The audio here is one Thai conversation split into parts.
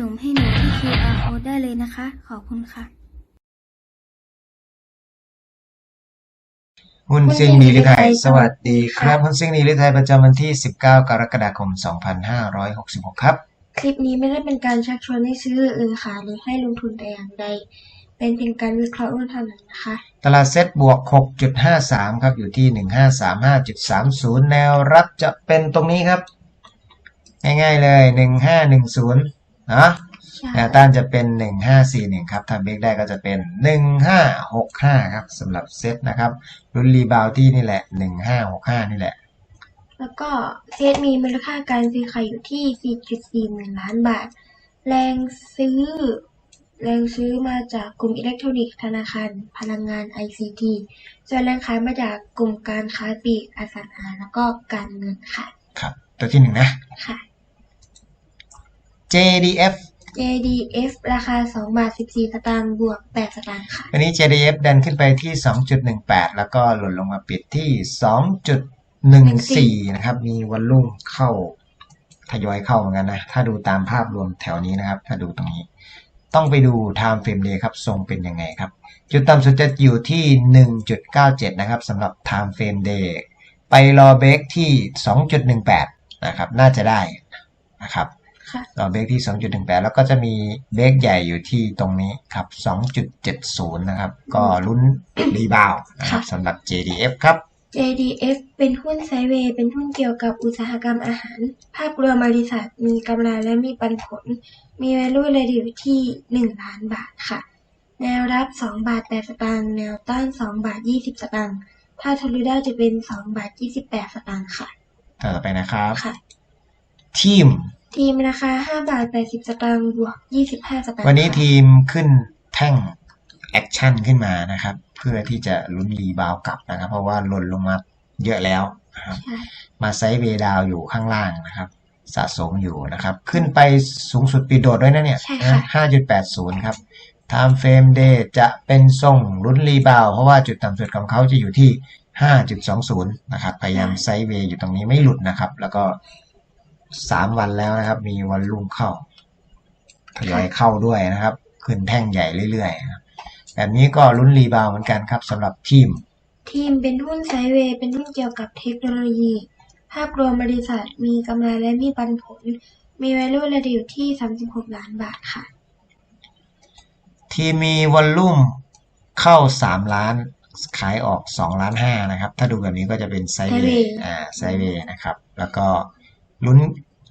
นมให้หนูที่ QR code ได้เลยนะคะ ขอบคุณค่ะ หุ้นซิ่งนีลิไทยสวัสดีครับหุ้นซิ่งนีลิไทยประจำวันที่ 19 กรกฎาคม 2566 ครับ คลิปนี้ไม่ได้เป็นการชักชวนให้ซื้อหรือขายหรือให้ลงทุนแต่อย่างใด เป็นเพียงการวิเคราะห์หุ้นเท่านั้นนะคะ ตลาดเซ็ตบวก 6.53 ครับ อยู่ที่ 1535.30 แนวรับจะเป็นตรงนี้ครับ ง่ายๆเลย 1510 นะใช่แนวต้านจะเป็น1541ครับ ถ้าเบรกได้ก็จะเป็น1565ครับสำหรับเซ็ตนะครับรุ่นรีบาวที่นี่แหละ1565นี่แหละ แล้วก็เซตมีมูลค่าการซื้อขายอยู่ที่4.4หมื่นล้านบาท แรงซื้อ แรงซื้อมาจากกลุ่มอิเล็กทรอนิกส์ธนาคาร พลังงาน ICT ส่วนแรงขายมาจากกลุ่มการค้าปลีกอสังหาแล้วก็การเงินค่ะ ครับ ตัวที่หนึ่งนะ ค่ะ JDF JDF ราคา 2 บาท 14 สตางค์บวก 8 สตางค์ค่ะ วันนี้ JDF ดันขึ้นไปที่ 2.18 แล้วก็หล่นลงมาปิดที่ 2.14 นะครับ มีวอลลุ่มเข้าทยอยเข้าเหมือนกันนะ ถ้าดูตามภาพรวมแถวนี้นะครับ ถ้าดูตรงนี้ ต้องไปดู Time Frame Day ครับทรงเป็นยังไงครับ จุดต่ำสุดจะอยู่ที่ 1.97 นะครับสำหรับ Time Frame Day ไปรอเบรกที่ 2.18 นะครับ น่าจะได้นะครับค่ะรอ เบรกที่ 2.18 แล้วก็จะมีเบรกใหญ่อยู่ที่ตรงนี้ครับ 2.70 นะครับ ก็ลุ้นรีบาวด์นะครับค่ะสำหรับ JDF ครับ JDF เป็นหุ้นไซด์เวย์ เป็นหุ้นเกี่ยวกับอุตสาหกรรมอาหาร ภาพรวมบริษัทมีกำไรและมีปันผล มี value เลยอยู่ที่ 1 ล้านบาทค่ะ แนวรับ 2 บาท 8 สตางค์ แนวต้าน 2 บาท 20 สตางค์ ถ้าทะลุได้จะเป็น 2 บาท 28 สตางค์ค่ะ ต่อไปนะครับค่ะทีม ทีมราคา5บาท80สตางค์บวก25สตางค์วันนี้ค่ะทีมขึ้นแท่งแอคชั่นขึ้นมานะครับ เพื่อที่จะลุ้นรีบาวด์กลับนะครับ เพราะว่าหล่นลงมาเยอะแล้วนะครับใช่มาไซด์เวย์ดาวน์อยู่ข้างล่างนะครับ สะสมอยู่นะครับ ขึ้นไปสูงสุดปีโดดด้วยนะเนี่ยใช่ค่ะห้าจุดแปดศูนย์ครับ Time Frame Day จะเป็นทรงลุ้นรีบาวด์เพราะว่าจุดต่ำสุดของเขาจะอยู่ที่ 5.20 นะครับ พยายามไซด์เวย์อยู่ตรงนี้ไม่หลุดนะครับ แล้วก็ 3วันแล้วนะครับ มีวันลุ่มเข้าทยอยเข้าด้วยนะครับ ขึ้นแท่งใหญ่เรื่อยๆนะครับแบบนี้ก็ลุ้นรีบาวด์เหมือนกันครับสำหรับทีม ทีมเป็นหุ้นไซด์เวย์เป็นหุ้นเกี่ยวกับเทคโนโลยี ภาพรวมบริษัทมีกำไรและมีปันผล มี value เลยอยู่ที่ 36 ล้านบาทค่ะ ทีมมีวอลลุ่มเข้า 3 ล้านขายออก 2 ล้าน 5 นะครับ ถ้าดูแบบนี้ก็จะเป็นไซด์เวย์ Sideway อ่าไซด์เวย์นะครับ แล้วก็ ลุ้น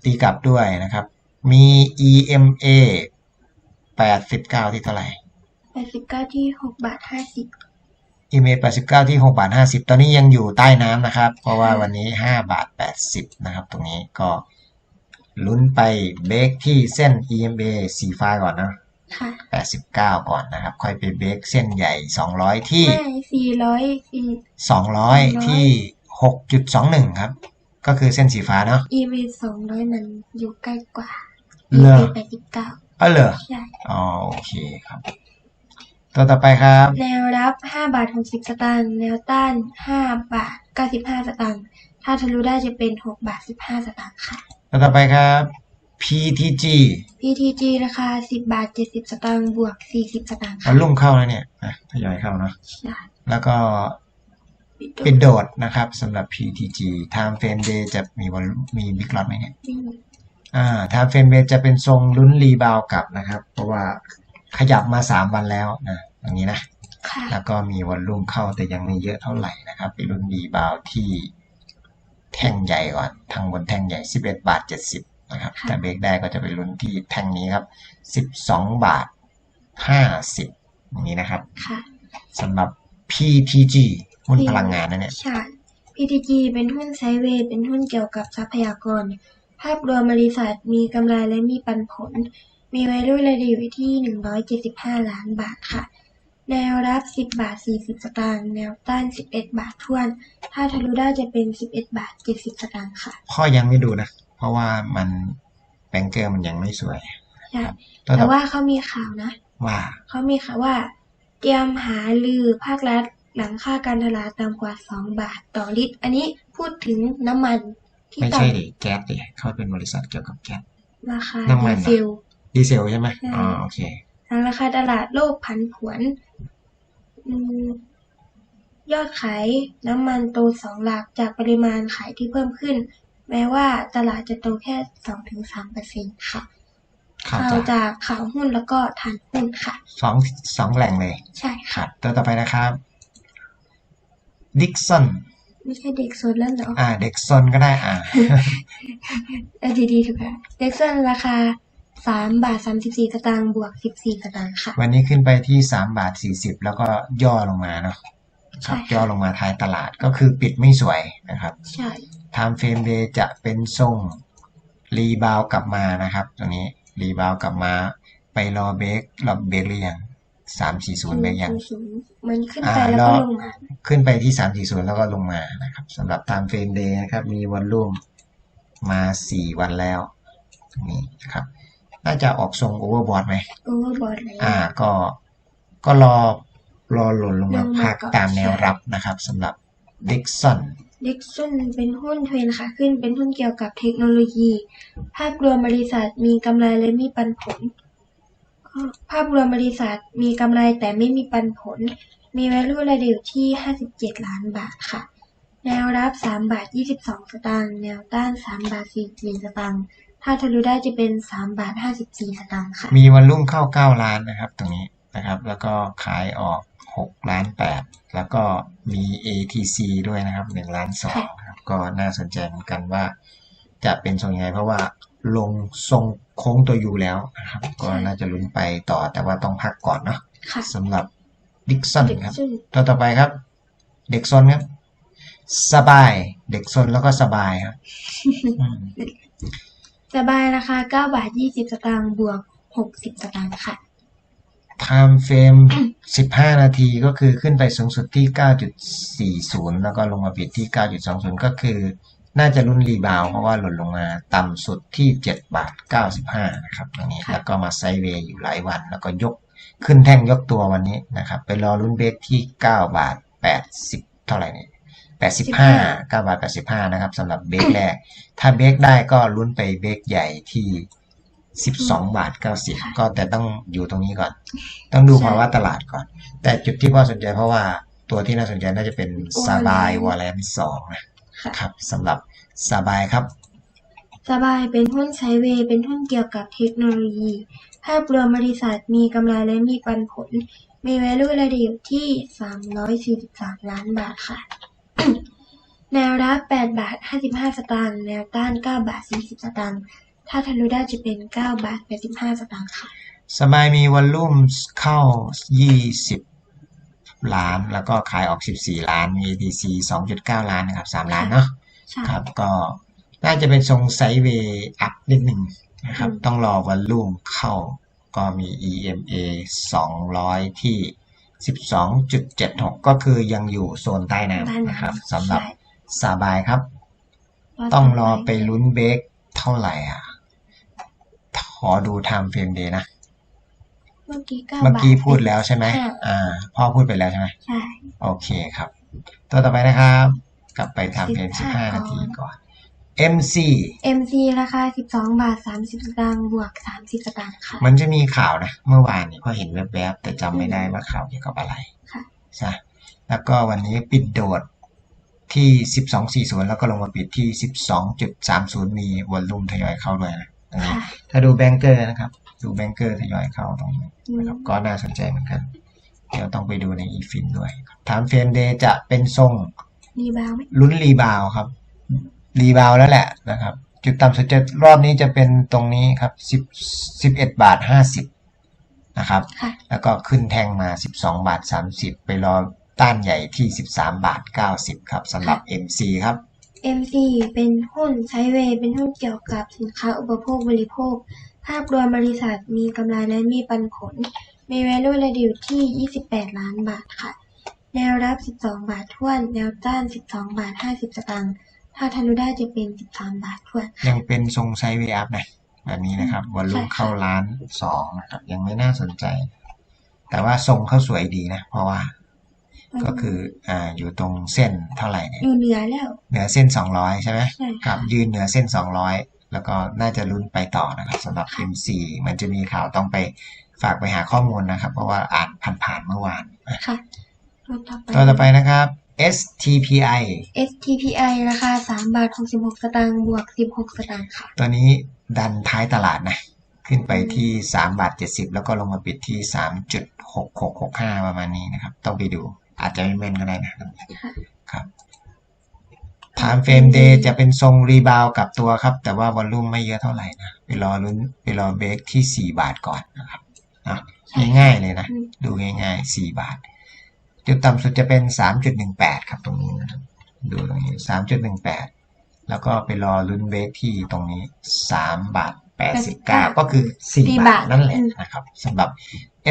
ตีกลับด้วยนะครับ มี EMA 89 ที่เท่าไหร่89ที่6บาท50 EMA 89 ที่ 6 บาท 50 ตอนนี้ยังอยู่ใต้น้ำนะครับ เพราะว่าวันนี้ 5 บาท 80 นะครับ ตรงนี้ก็ลุ้นไปเบรกที่เส้น EMA สีฟ้าก่อนนะ ค่ะ89 ก่อนนะครับ ค่อยไปเบรกเส้นใหญ่ 200 ที่ ไม่400 4 200 ที่ 6.21 ครับ ก็คือเส้นสีฟ้าเนาะ EV 200มันอยู่ใกล้กว่า เหรอ EV 89อ๋อเหรอใช่ อ๋อโอเคครับ ตัวต่อไปครับ แนวรับ5บาท60สตางค์ แนวต้าน5บาท95สตางค์ ถ้าทะลุได้จะเป็น6บาท15สตางค์ค่ะ ตัวต่อไปครับ PTG PTG ราคา10บาท70สตางค์บวก40สตางค์วัค่ะนลุ่มเข้าแล้วเนี่ยนะทยอยเข้าเนาะ ใช่แล้วก็ ปิดปิดโดดนะครับสำหรับ PTG Time Frame Day จะมีวันมีบิ๊กล็อตไหมเนี่ยวิ่งอ่า Time Frame Day จะเป็นทรงลุ้นรีบาวกลับนะครับ เพราะว่าขยับมา 3 วันแล้วนะอย่างนี้นะค่ะแล้วก็มีวอลลุ่มเข้าแต่ยังไม่เยอะเท่าไหร่นะครับ ไปรุ่นรีบาวที่แท่งใหญ่ก่อน ทางบนแท่งใหญ่ 11 บาท 70 นะครับค่ะถ้าเบรกได้ก็จะไปลุ้นที่แท่งนี้ครับ 12 บาท 50อย่างนี้นะครับค่ะสำหรับ PTG หุ้นพลังงานนะเนี่ย ใช่ PTG เป็นหุ้นไซด์เวย์ เป็นหุ้นเกี่ยวกับทรัพยากร ภาพรวมบริษัทมีกำไรและมีปันผล มี value เลยอยู่ที่ 175 ล้านบาทค่ะ แนวรับ 10 บาท 40 สตางค์ แนวต้าน 11 บาททวน ถ้าทะลุได้จะเป็น 11 บาท 70 สตางค์ค่ะ พ่อยังไม่ดูนะ เพราะว่ามันแบงเกอร์มันยังไม่สวย ใช่ตัวแต่ต่อว่าเขามีข่าวนะ ว่าเขามีข่าวว่า เตรียมหาลือภาครัฐ หลังค่าการตลาดต่ำกว่า2บาทต่อลิตร อันนี้พูดถึงน้ำมันที่ไม่ต่ใช่ดิแก๊สดิเขาเป็นบริษัทเกี่ยวกับแก๊สำราคาน้ำมันดีเหรอเซลดีเซลใช่ไหมใช่อ๋อโอเคทางราคาตลาดโลกผันผวนอืมยอดขายน้ำมันโตสองหลักจากปริมาณขายที่เพิ่มขึ้น แม้ว่าตลาดจะโตแค่สองถึงสามเปอร์เซ็นค่ะ ข่าวข่าวจากจากข่าวหุ้นแล้วก็ฐานหุ้นค่ะ สองสองแหล่งเลยใช่คค่ะ รับตัวต่อไปนะครับ ดิกสันไม่ใช่เด็กโซนแล้วเหรอ อ่า เด็กซนก็ได้อ่าเออดีๆถูกแล้วเด็กโซนราคาสามบาทสามสิบสี่สตางค์บวกสิบสี่สตางค์ค่ะ วันนี้ขึ้นไปที่สามบาทสี่สิบแล้วก็ย่อลงมาเนาะครับใช่ค่ะย่อลงมาท้ายตลาดก็คือปิดไม่สวยนะครับ ใช่ time frame day จะเป็นทรงรีบาวกลับมานะครับ ตรงนี้รีบาวกลับมาไปรอเบรกรอเบรกหรือยัง สามสี่ศูนย์เบรกยังศูนย์มันขึ้นอ่าไปแล้วก็รอลงมาขึ้นไปที่สามสี่ศูนย์แล้วก็ลงมานะครับสำหรับ time frame day นะครับ มีวันรุ่มมาสี่วันแล้วตรงนี้นะครับ น่าจะออกทรง overbought ไหมโอเวอร์บอทเลยอ่าก็ก็รอรอหล่นลงมาลงมาพักก่อนตามแนวใช่รับนะครับสำหรับ Dixon เด็กซุนเป็นหุ้นเทรนค่ะขึ้นเป็นหุ้นเกี่ยวกับเทคโนโลยี ภาพรวมบริษัทมีกำไรและมีปันผล ภาพรวมบริษัทมีกำไรแต่ไม่มีปันผล มี value ระดิวที่ 57 ล้านบาทค่ะ แนวรับ 3 บาท 22 สตางค์ แนวต้าน 3 บาท 44 สตางค์ ถ้าทะลุได้จะเป็น 3 บาท 54 สตางค์ค่ะ มีวันรุ่งเข้า 9 ล้านนะครับ ตรงนี้นะครับ แล้วก็ขายออก 6 ล้าน 8 แล้วก็มี ATC ด้วยนะครับ 1 ล้าน2นะครับ ก็น่าสนใจเหมือนกันว่า จะเป็นทรงยังไงเพราะว่าลงทรง โค้งตัวยูแล้วนะครับ ก็น่าจะลุ้นไปต่อแต่ว่าต้องพักก่อนเนาะค่ะสำหรับ Dixon เด็กครับซุนตัวต่อไปครับ เด็กซนครับ สบาย เด็กซนแล้วก็สบายครับอืมสบายราคา9บาท20สตางค์บวก 60สตางค์ค่ะ time frame 15 นาทีก็คือขึ้นไปสูงสุดที่ 9.40 แล้วก็ลงมาปิดที่ 9.20 ก็คือ น่าจะรุ่นรีบาวด์เพราะว่าหล่นลงมาต่ำสุดที่ 7 บาท 95 นะครับตรงนี้ค่ะแล้วก็มาไซด์เวย์อยู่หลายวัน แล้วก็ยกขึ้นแท่งยกตัววันนี้นะครับ ไปรอรุ่นเบรกที่ 9 บาท 80 เท่าไหร่เนี่ย85 9บาท 85 นะครับสำหรับเบรกแรก ถ้าเบรกได้ก็ลุ้นไปเบรกใหญ่ที่ 12 บาท 90 ก็แต่ต้องอยู่ตรงนี้ก่อน ต้องดูภาวะตลาดก่อน แต่จุดที่ว่าสนใจเพราะว่าตัวที่น่าสนใจน่าจะเป็นซาบายวอลเลนสองนะ ค่ะครับสำหรับซาบายครับ สบายเป็นหุ้นไซด์เวย์เป็นหุ้นเกี่ยวกับเทคโนโลยี ภาพรวมบริษัทมีกำไรและมีปันผล มี value ระดิวที่ 343 ล้านบาทค่ะ แนวรับ 8 บาท 55 สตางค์แนวต้าน 9 บาท 40 สตางค์ถ้าทะลุได้จะเป็น 9 บาท 85 สตางค์ค่ะ สบายมีวอลลุ่มเข้า 20 ล้าน แล้วก็ขายออก 14 ล้าน มี ATC 2.9 ล้านนะครับ 3 ล้านเนาะใช่ครับ ก็น่าจะเป็นทรงไซด์เวย์อัพนิดหนึ่งนะครับอืมต้องรอวอลลุ่มเข้าก็มี EMA 200 ที่ 12.76 ก็คือยังอยู่โซนใต้น้ำนะครับสำหรับใช่ซาบายครับ ต้องรอไปลุ้นเบรกเท่าไหร่อะ ขอดู time frame day นะเมื่อกี้9เมื่อกี้บาทพูดแล้วใช่ไหมค่ะอ่า พ่อพูดไปแล้วใช่ไหมใช่ โอเคครับ ตัวต่อไปนะครับ กลับไป time frame 15 15นาทีก่อน MC MC ราคา12บาท30สตางค์บวก30สตางค์ค่ะ มันจะมีข่าวนะ เมื่อวานนี้พอเห็นแวบๆ แต่จำไม่ได้ว่าข่าวเกี่ยวกับอะไรค่ะใช่แล้วก็วันนี้ปิดโดดที่ 12.40 แล้วก็ลงมาปิดที่ 12.30 มีวอลลุ่มทยอยเข้าด้วยนะตรงนี้ค่ะถ้าดูแบงเกอร์นะครับ ดูแบงเกอร์ทยอยเข้าตรงนี้อืมนะครับก็น่าสนใจเหมือนกัน เดี๋ยวต้องไปดูในอีฟินด้วย ถามเฟรมเดย์จะเป็นทรงมีบาวไหมลุ้นรีบาวครับ รีบาวแล้วแหละนะครับ จุดต่ำสุดจะรอบนี้จะเป็นตรงนี้ครับสิบสิบเอ็ดบาทห้าสิบนะครับค่ะแล้วก็ขึ้นแท่งมาสิบสองบาทสามสิบไปรอต้านใหญ่ที่สิบสามบาทเก้าสิบครับสำหรับ MC ครับ MC เป็นหุ้นไซด์เวย์เป็นหุ้นเกี่ยวกับสินค้าอุปโภคบริโภค ภาพรวมบริษัทมีกำไรและมีปันผล มี value ระดิวที่ 28 ล้านบาทค่ะ แนวรับ 12 บาททวน แนวต้าน 12 บาท 50 สตางค์ ถ้าทะลุได้จะเป็น 13 บาททวน ยังเป็นทรงไซด์เวย์อัพนะแบบนี้นะครับวอลลุ่มใช่ค่ะเข้าล้านสองนะครับ ยังไม่น่าสนใจ แต่ว่าทรงเขาสวยดีนะ เพราะว่า ก็คืออ่าอยู่ตรงเส้นเท่าไหร่เนี่ยอยู่เหนือแล้ว เหนือเส้นสองร้อยใช่ไหมใช่ครัค่ะบยืนเหนือเส้นสองร้อย แล้วก็น่าจะลุ้นไปต่อนะครับสำหรับ M4 มันจะมีข่าวต้องไปฝากไปหาข้อมูลนะครับ เพราะว่าอ่านผ่านๆเมื่อวานค่ะตัวต่อไปตัวต่อไปนะครับ STPI STPI ราคา3บาท66 สตางค์บวก 16 สตางค์ค่ะตัวนี้ดันท้ายตลาดนะ ขึ้นไปที่3บาท70 แล้วก็ลงมาปิดที่ 3.6665 ประมาณนี้นะครับ ต้องไปดูอาจจะไม่แม่นก็ได้นะค่ ฐานเฟรมเดย์จะเป็นทรงรีบาวกับตัวครับ แต่ว่าวอลลุ่มไม่เยอะเท่าไหร่นะไปรอลุ้นไปรอเบรกที่ 4 บาทก่อนนะครับนะง่ายๆเลยนะ ดูง่ายๆ 4 บาท จุดต่ำสุดจะเป็น 3.18 ครับตรงนี้นะครับดูตรงนี้ 3.18 แล้วก็ไปรอลุ้นเบรกที่ตรงนี้ 3 บาท 89 ก็คือ 4 บาทนั่นแหละนะครับสำหรับ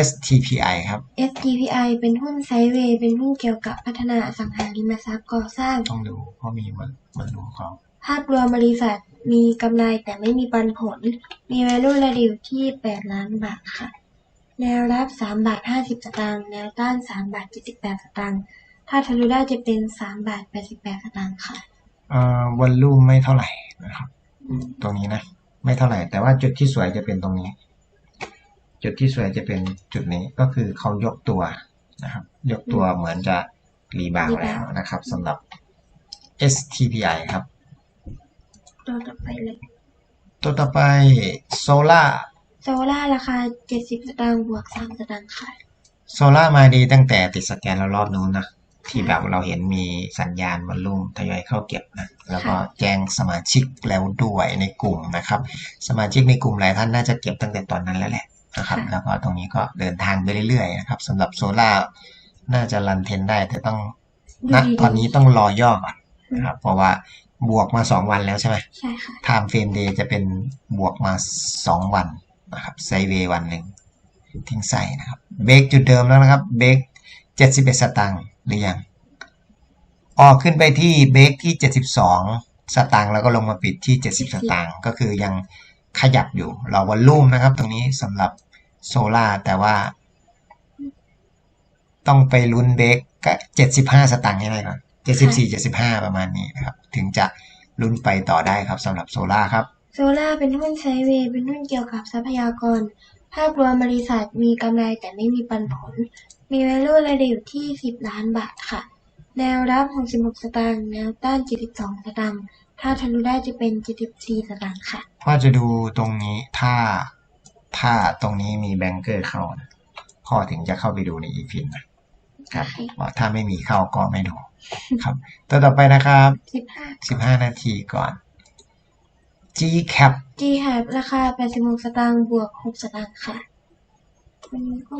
STPI ครับ STPI เป็นหุ้นไซด์เวย์เป็นหุ้นเกี่ยวกับพัฒนาอสังหาริมทรัพย์ก่อสร้าง ต้องดูเพราะมีมันมันดูเขาภาพรวมบริษัทมีกำไรแต่ไม่มีปันผล มี value ระดิวที่ 8 ล้านบาทค่ะ แนวรับ 3 บาท 50 สตางค์ แนวต้าน 3 บาท 78 สตางค์ ถ้าทะลุได้จะเป็น 3 บาท 88 สตางค์ค่ะ เอ่อวอลลุ่มไม่เท่าไหร่นะครับ ตรงนี้นะ ไม่เท่าไหร่ แต่ว่าจุดที่สวยจะเป็นตรงนี้ จุดที่สวยจะเป็นจุดนี้ก็คือเขายกตัวนะครับ ยกตัวเหมือนจะรีบาวด์แล้วนะครับสำหรับ STPI ครับ ตัวต่อไปเลย ตัวต่อไป Solar โซล่าราคา 70 สตางค์บวก 3 สตางค์ค่ะ Solar มาดีตั้งแต่ติดสแกนแล้วรอบนู้นนะ ที่แบบเราเห็นมีสัญญาณวอลลุ่มทยอยเข้าเก็บนะแล้วก็แจ้งสมาชิกแล้วด้วยในกลุ่มนะครับ สมาชิกในกลุ่มหลายท่านน่าจะเก็บตั้งแต่ตอนนั้นแล้วแหละนะครับค่ะแล้วก็ตรงนี้ก็เดินทางไปเรื่อยๆนะครับสำหรับโซล่าน่าจะรันเทนได้แต่ต้องดูณดีๆตอนนี้ต้องรอย่อก่อนนะครับ เพราะว่าบวกมาสองวันแล้วใช่ไหมใช่ค่ะไทม์เฟรมเดย์จะเป็นบวกมาสองวันนะครับไซเวย์วันหนึ่งทิ้งใส่นะครับเบรกจุดเดิมแล้วนะครับเบรกเจ็ดสิบเอ็ดสตางค์ หรือยังออกขึ้นไปที่เบรกที่เจ็ดสิบสองสตางค์แล้วก็ลงมาปิดที่เจ็ดสิบสตางค์ก็คือยังขยับอยู่รอวอลลุ่มนะครับ ตรงนี้สำหรับโซล่าแต่ว่า ต้องไปลุ้นเบรกก็เจ็ดสิบห้าสตางค์ให้ได้ก่อนเจ็ดสิบสี่เจ็ดสิบห้าประมาณนี้นะครับ ถึงจะลุ้นไปต่อได้ครับสำหรับโซล่าครับ โซล่าเป็นหุ้นไซเวย์เป็นหุ้นเกี่ยวกับทรัพยากร ภาพรวมบริษัทมีกำไรแต่ไม่มีปันผล มี value ระดิวที่ 10 ล้านบาทค่ะ แนวรับ 66 สตางค์ แนวต้าน 72 สตางค์ ถ้าทะลุได้จะเป็น 74 สตางค์ค่ะ พ่อจะดูตรงนี้ถ้าถ้าตรงนี้มีแบงเกอร์เข้านะพ่อถึงจะเข้าไปดูในอีพินนะครับว่าถ้าไม่มีเข้าก็ไม่ดูครับตัวต่อไปนะครับ 15 15นาทีก่อน G cap G Hab ราคา86สตางค์บวก 6 สตางค์ค่ะ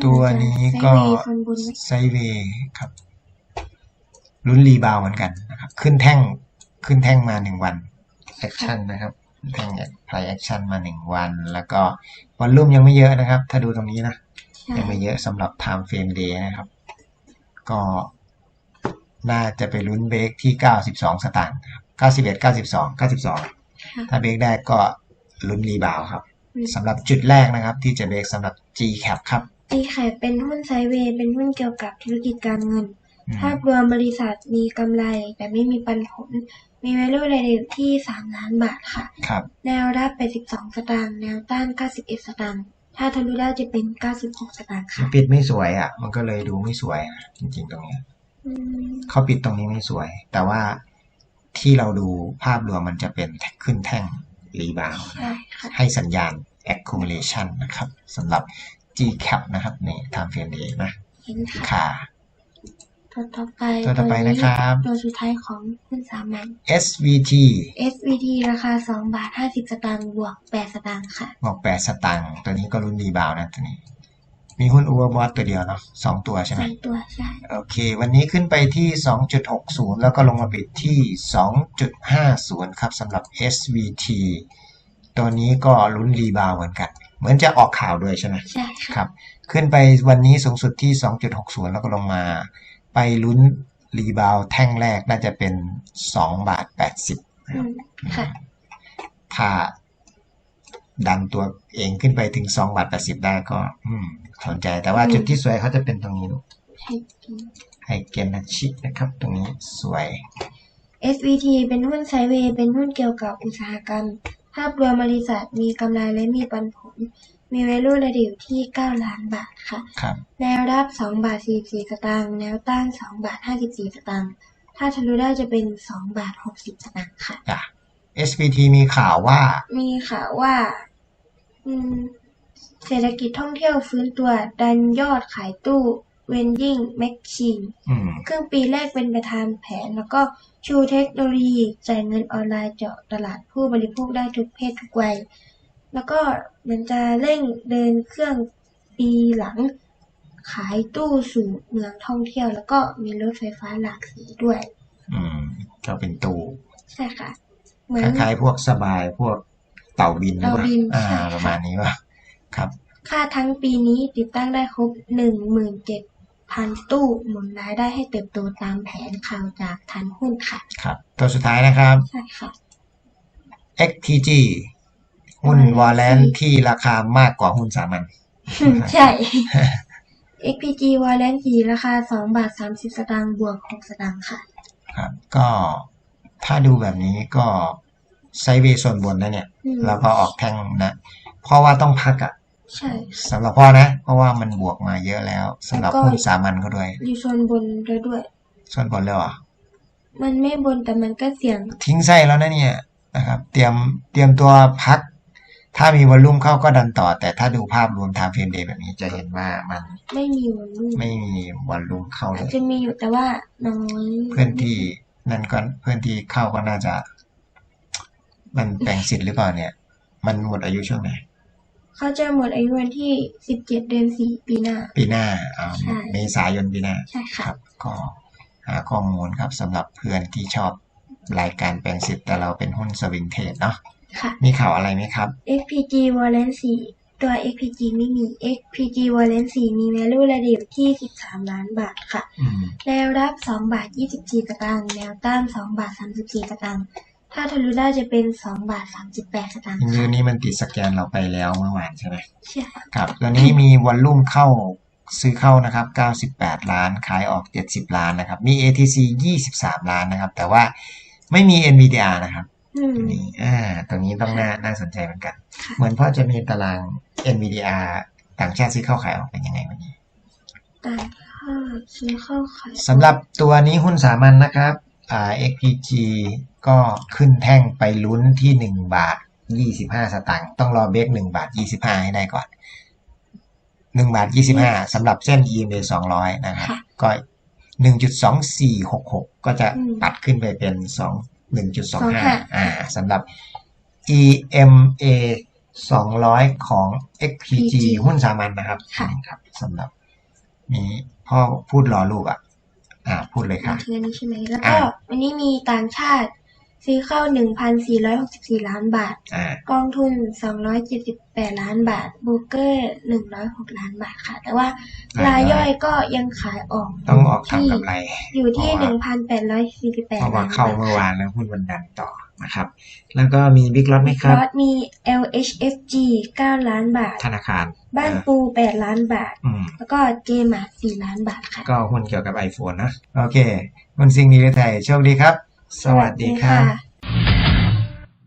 ตัวนี้ก็ไซด์เวย์โซนบนไหมไซด์เวย์ครับลุ้นรีบาวด์เหมือนกันนะครับ ขึ้นแท่งขึ้นแท่งมาหนึ่งวันแอคชั่นนะครับแท่งไพรแอคชั่นมาหนึ่งวัน แล้วก็วอลลุ่มยังไม่เยอะนะครับ ถ้าดูตรงนี้นะใช่ยังไม่เยอะสำหรับ Time Frame Day นะครับ ก็น่าจะไปลุ้นเบรกที่ 92 สตางค์นะครับ91 92 92ค่ะถ้าเบรกได้ก็ลุ้นรีบาวด์ครับอืม สำหรับจุดแรกนะครับ ที่จะเบรกสำหรับ G cap ครับ G Hab เป็นหุ้นไซด์เวย์เป็นหุ้นเกี่ยวกับธุรกิจการเงินอืมภาพรวมบริษัทมีกำไรแต่ไม่มีปันผล มี value ระดิวที่ 3 ล้านบาทค่ะครับ แนวรับ 82 สตางค์แนวต้าน 91 สตางค์ถ้าทะลุได้จะเป็น 96 สตางค์มันค่ะปิดไม่สวยอะ มันก็เลยดูไม่สวยนะจริงๆตรงเนี้ยอืมเขาปิดตรงนี้ไม่สวย แต่ว่าที่เราดูภาพรวมมันจะเป็นขึ้นแท่ง รีบาวใช่ค่ะให้สัญญาณ accumulation นะครับสำหรับ G cap นะครับใน time frame day นะเห็นค่ะค่ะตัวต่อไปตัวต่อไปนะครับตัวสุดท้ายของหุ้นสามัญ SVT SVT ราคา 2 บาท 50 สตางค์บวก 8 สตางค์ค่ะบอกแปดสตางค์ตัวนี้ก็รุ่นรีบาวนะตัวนี้ มีหุ้น Overbought ตัวเดียวเนาะสองตัวใช่ไหสมองตัวใช่ โอเค วันนี้ขึ้นไปที่ 2.60 แล้วก็ลงมาปิดที่ 2.50 ครับสำหรับ SVT ตัวนี้ก็ลุ้นรีบาวเหมือนกัน เหมือนจะออกข่าวด้วยใช่ไหมใช่ค่ะครับ ขึ้นไปวันนี้สูงสุดที่ 2.60 แล้วก็ลงมา ไปลุ้นรีบาวแท่งแรกน่าจะเป็น 2 บาท 80อืมค่ะถ้า ดันตัวเองขึ้นไปถึง2บาท80ได้ก็ อืมสนใจแต่ว่าอืมจุดที่สวยเขาจะเป็นตรงนี้ลูกให้กินไฮเกนนาชินะครับ ตรงนี้สวย SVT เป็นหุ้นไซด์เวย์เป็นหุ้นเกี่ยวกับอุตสาหกรรม ภาพรวมบริษัทมีกำไรและมีปันผล มี value ระดิวที่ 9 ล้านบาทค่ะครับแนวรับ 2 บาท 44 สตางค์แนวต้าน 2 บาท 54 สตางค์ถ้าทะลุได้จะเป็น 2 บาท 60 สตางค์ค่ะจ้ะ SPT มีข่าวว่า มีข่าวว่า อืม เศรษฐกิจท่องเที่ยวฟื้นตัวดันยอดขายตู้เวนดิ้งแมชชีนอืม ครึ่งปีแรกเป็นไปตามแผน แล้วก็ชูเทคโนโลยีจ่ายเงินออนไลน์เจาะตลาดผู้บริโภคได้ทุกเพศทุกวัย แล้วก็มันจะเร่งเดินเครื่องปีหลัง ขายตู้สู่เมืองท่องเที่ยว แล้วก็มีรถไฟฟ้าหลากสีด้วย อืม ก็เป็นตู้ ใช่ค่ะ เหมืคอนล้ายๆพวกสบายพวกเต่าบินหรือเปล่าเต่าบินอ่าใช่ค่ะประมาณนี้ป่ะครับ ค่าทั้งปีนี้ติดตั้งได้ครบ17,000ตู้หมุนรายได้ให้เติบโตตามแผนข่าวจากทันหุ้นค่ะ ครับ ตัวสุดท้ายนะครับ ใช่ค่ะ XTG หุ้นวอลเลนที่ราคามากกว่าหุ้นสามัญใช่ XPG Warrant สีราคา2บาท30สตางค์บวก6สตางค์ค่ะ ครับ ก็ถ้าดูแบบนี้ก็ ไซด์เวย์ส่วนบนนะเนี่ย อืม แล้วก็ออกแท่งนะเพราะว่าต้องพักอะใช่ สำหรับพ่อนะ เพราะว่ามันบวกมาเยอะแล้วสำหรับแล้วก็ หุ้นสามัญก็ด้วย อยู่โซนบนด้วยด้วย ส่วนบนเลยเหรอ มันไม่บนแต่มันก็เสี่ยง ทิ้งไส้แล้วนะเนี่ยนะครับ เตรียมเตรียมตัวพัก ถ้ามีวอลลุ่มเข้าก็ดันต่อ แต่ถ้าดูภาพรวมทางเฟรมเดย์แบบนี้จะเห็นว่ามันไม่มีวอลลุ่มไม่มีวอลลุ่มเข้าเลอาจย จะมีอยู่แต่ว่าน้อยเพื่อนที่นั่นก็เพื่อนที่เข้าก็น่าจะ มันแบ่งสิทธิ์หรือเปล่าเนี่ย มันหมดอายุช่วงไหนเขาจะหมดอายุวันที่17เดือน4ปีหน้า ปีหน้าอ่าใช่ เมษายนปีหน้า ใช่คค่ะ รับก็หาข้อมูลครับสำหรับเพื่อนที่ชอบรายการแปลงสิทธิ์แต่เราเป็นหุ้นสวิงเทรดเนาะค่ะ มีข่าวอะไรไหมครับ XPG Warrant 4ตัว XPG ไม่มี XPG Warrant 4มี value ระดิบที่ 13 ล้านบาทค่ะ อืมแนวรับ 2 บาท 24สตางค์แนวต้าน 2 บาท 34สตางค์ ถ้าทะลุได้จะเป็น2บาท38สตางค์ยืค่ะนนี้มันติดสแกนเราไปแล้วเมื่อวานใช่ไหมใช่ครับตอนนี้มีวอลลุ่มเข้าซื้อเข้านะครับ 98 ล้าน ขายออก 70 ล้านนะครับ มี ATC 23 ล้านนะครับ แต่ว่าไม่มี NVDR นะครับอืมนี่อ่าตรงนี้ต้องน่าน่าสนใจเหมือนกันค่ะเหมือนพ่อจะมีตาราง NVDR ต่างชาติซื้อเข้าขายออกเป็นยังไงวันนี้ต่างค่าซื้อเข้าขายสำหรับตัวนี้หุ้นสามัญนะครับ อ่า XPG ก็ขึ้นแท่งไปลุ้นที่ 1 บาท 25 สตางค์ต้องรอเบรก1บาท 25 ให้ได้ก่อน 1 บาท 25สำหรับเส้น EMA 200 นะครับค่ะก็ 1.2466 ก็จะอืมปัดขึ้นไปเป็น 2 1.25 25 อ่าสำหรับ EMA 200 ของ XPG หุ้นสามัญนะครับค่ะครับสำหรับนี้พ่อพูดรอลูกอะ อ่าพูดเลยค่ะ คืออันนี้ใช่ไหมแล้วก็อ่า วันนี้มีต่างชาติ ซื้อเข้า 1,464 ล้านบาท อ่ากองทุน 278 ล้านบาทโบรกเกอร์ 106 ล้านบาทค่ะ แต่ว่ารายย่อยรายย่อยก็ยังขายออกต้องออกที่ทำกำไร อยู่ที่เพราะว่า1,848เพราะว่าล้านเข้าบาทเมื่อวานแล้วหุ้นมันดันต่อนะครับ แล้วก็มีบิ๊กล็อตไหมครับรอดมี LHFG 9 ล้านบาท ธนาคารบ้านเออปู 8 ล้านบาท อืม แล้วก็เจมาร์4ล้านบาทค่ะ ก็หุ้นเกี่ยวกับ iPhone นะ โอเค คุณซิงดีเวไทยโชคดีครับ สวัสดีค่ะ